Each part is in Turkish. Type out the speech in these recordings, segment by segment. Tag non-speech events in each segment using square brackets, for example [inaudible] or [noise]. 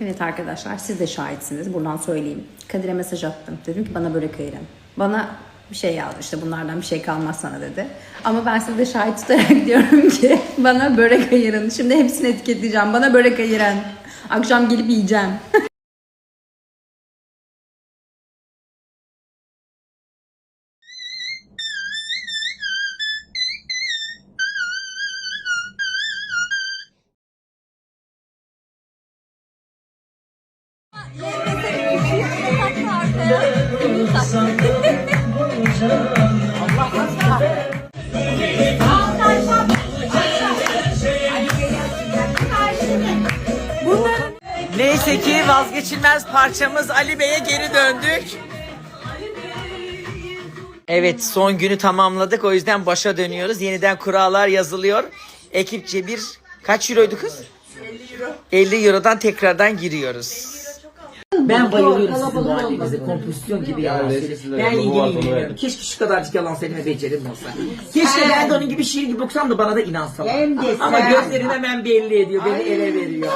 Evet arkadaşlar siz de şahitsiniz. Buradan söyleyeyim. Kadir'e mesaj attım. Dedim ki bana börek ayırın. Bana bir şey yazdı işte bunlardan bir şey kalmaz sana dedi. Ama ben size de şahit tutarak [laughs] diyorum ki bana börek ayırın. Şimdi hepsini etiketleyeceğim. Bana börek ayırın. Akşam gelip yiyeceğim. [laughs] Neyse ki vazgeçilmez parçamız Ali Bey'e geri döndük. Evet son günü tamamladık o yüzden başa dönüyoruz. Yeniden kurallar yazılıyor. Ekipçe bir kaç euroydu kız? 50 euro. 50 eurodan tekrardan giriyoruz. Ben bayılıyorum sizin bu halinize. Kompozisyon gibi yalan. Ben bilmiyorum. Keşke şu kadarcık yalan söyleme becerim olsa. Keşke ben de onun gibi şiir gibi okusam da bana da inansalar. Hem de Ama sen. gözlerin hemen belli ediyor. Beni ele veriyor.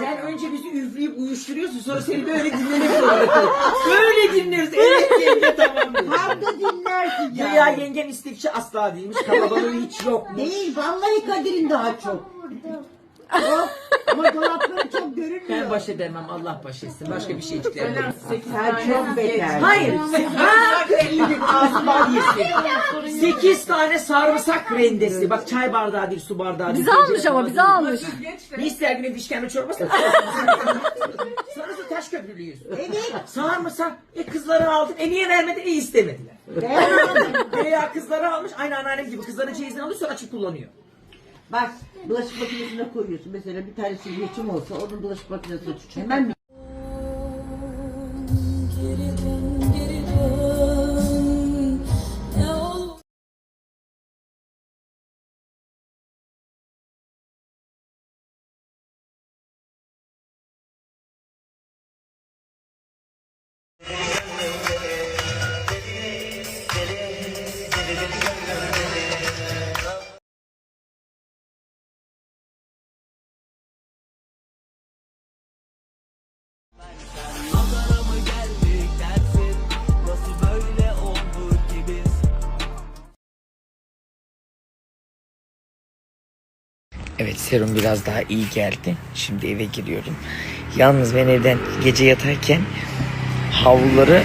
Sen önce bizi üfleyip uyuşturuyorsun sonra seni böyle dinlemek zorunda kalıyorsun. Böyle dinleriz. Evet yenge tamam diyor. Tam da dinlersin Ya yani. yengen istekçi asla değilmiş. Kalabalığı hiç yok. Değil vallahi Kadir'in daha çok. Yok ama dolapları çok görünmüyor. Ben baş edemem. Allah baş etsin. Başka bir şey içlerim. Sen çok beter. Hayır. Ha, 50 bin asma yesin. 8 tane sarımsak rendesi. Bak çay bardağı değil su bardağı değil. Bize almış ama bize almış. Ne ister güne dişkembe çorbası? Sonrası taş köprülüyüz. Evet. Sarımsak. E kızları aldım. E niye vermedin? E istemediler. Veya kızları almış. Aynı anneannem gibi. Kızların çeyizini alıyor sonra açıp kullanıyor. Bak bulaşık makinesine koyuyorsun. Mesela bir tane silgeçim olsa onun bulaşık makinesine. Hemen mi? Evet serum biraz daha iyi geldi. Şimdi eve giriyorum. Yalnız ben evden gece yatarken havluları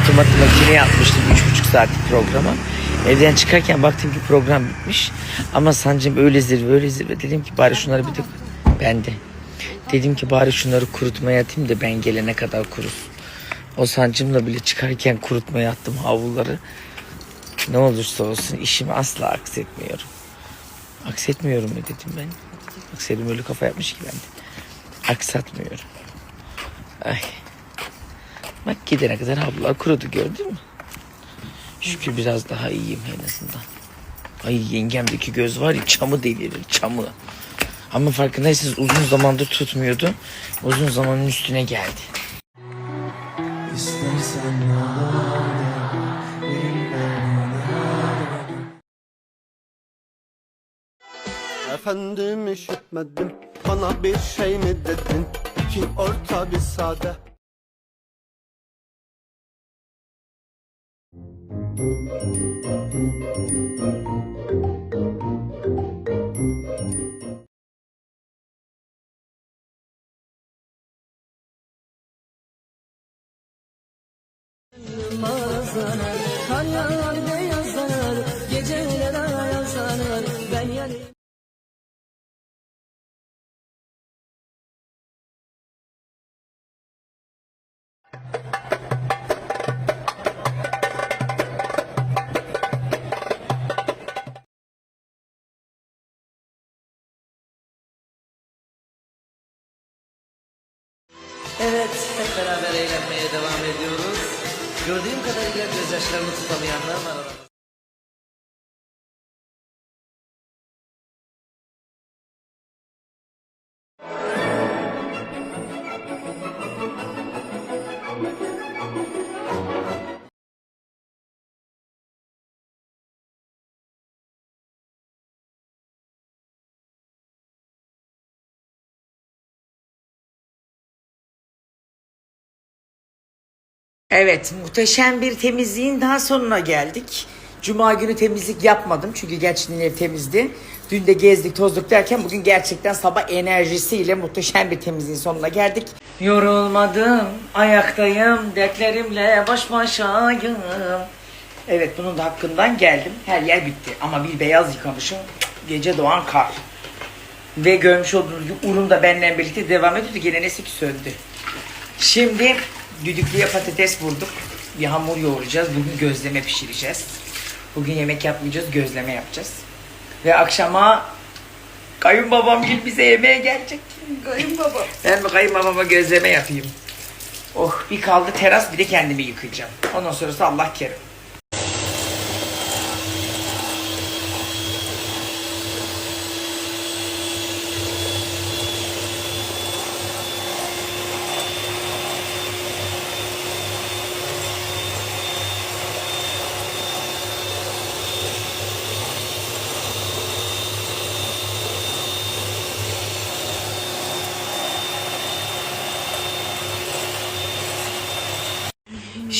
otomatik makineye atmıştım 3,5 saatlik programa. Evden çıkarken baktım ki program bitmiş. Ama sancım öyle zirve öyle zirve. Dedim ki bari şunları bir de ben de. Dedim ki bari şunları kurutmaya atayım da ben gelene kadar kurusun. O sancımla bile çıkarken kurutmaya attım havluları. Ne olursa olsun işimi asla aksetmiyorum. Aksetmiyorum mu dedim ben. Bak Selim öyle kafa yapmış ki ben. Aksatmıyorum. Ay. Bak gidene kadar havlular kurudu gördün mü? Şükür biraz daha iyiyim en azından. Ay yengemdeki göz var ya çamı devirir çamı. Ama farkındaysanız uzun zamandır tutmuyordu. Uzun zamanın üstüne geldi. Efendim işitmedim. Bana bir şey mi dedin? İki orta bir sade. Manzara Kar yağar Kadarıyla gözyaşlarını tutamayanlar var aramızda. Evet, muhteşem bir temizliğin daha sonuna geldik. Cuma günü temizlik yapmadım çünkü gerçekten ev temizdi. Dün de gezdik, tozduk derken bugün gerçekten sabah enerjisiyle muhteşem bir temizliğin sonuna geldik. Yorulmadım, ayaktayım, dertlerimle baş başayım. Evet, bunun da hakkından geldim. Her yer bitti ama bir beyaz yıkamışım. Gece doğan kar. Ve görmüş olduğunuz gibi Urun da benimle birlikte devam ediyordu. Gene ki söndü. Şimdi düdüklüye patates vurduk. Bir hamur yoğuracağız. Bugün gözleme pişireceğiz. Bugün yemek yapmayacağız, gözleme yapacağız. Ve akşama kayınbabam gibi bize yemeğe gelecek. Kayınbaba. Ben mi kayınbabama gözleme yapayım? Oh bir kaldı teras bir de kendimi yıkayacağım. Ondan sonrası Allah kerim.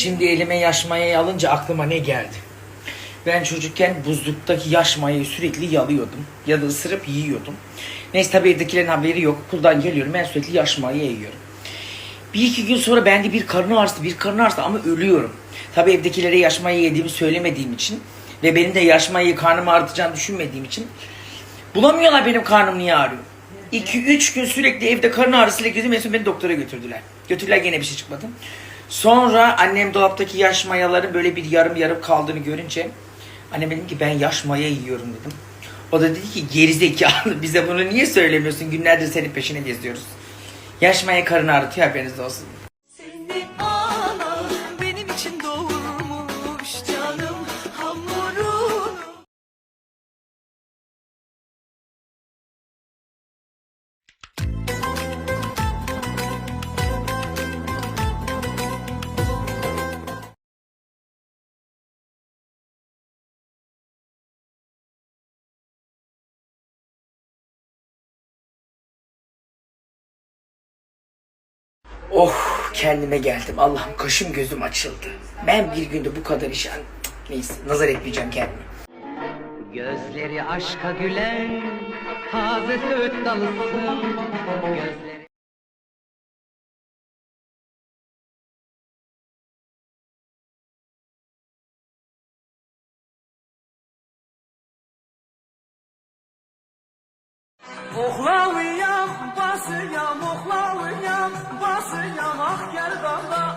Şimdi elime yaş mayayı alınca aklıma ne geldi? Ben çocukken buzluktaki yaş mayayı sürekli yalıyordum. Ya da ısırıp yiyordum. Neyse tabii evdekilerin haberi yok. Okuldan geliyorum ben sürekli yaş mayayı yiyorum. Bir iki gün sonra bende bir karın ağrısı, bir karın ağrısı ama ölüyorum. Tabii evdekilere yaş mayayı yediğimi söylemediğim için ve benim de yaş mayayı karnımı ağrıtacağını düşünmediğim için bulamıyorlar benim karnım niye ağrıyor. 2-3 gün sürekli evde karın ağrısıyla gezdim. En son beni doktora götürdüler. Götürdüler gene bir şey çıkmadı. Sonra annem dolaptaki yaş mayaların böyle bir yarım yarım kaldığını görünce annem dedim ki ben yaş maya yiyorum dedim. O da dedi ki gerizekalı [laughs] bize bunu niye söylemiyorsun günlerdir senin peşine geziyoruz. Yaş maya karın ağrıtıyor haberiniz olsun. Oh kendime geldim. Allah'ım kaşım gözüm açıldı. Ben bir günde bu kadar iş... Neyse nazar etmeyeceğim kendime. Gözleri aşka gülen taze söğüt dalısın. Gözleri... Oxlalıyam, basıyam, oxlalıyam, basıyam, ah gel bana.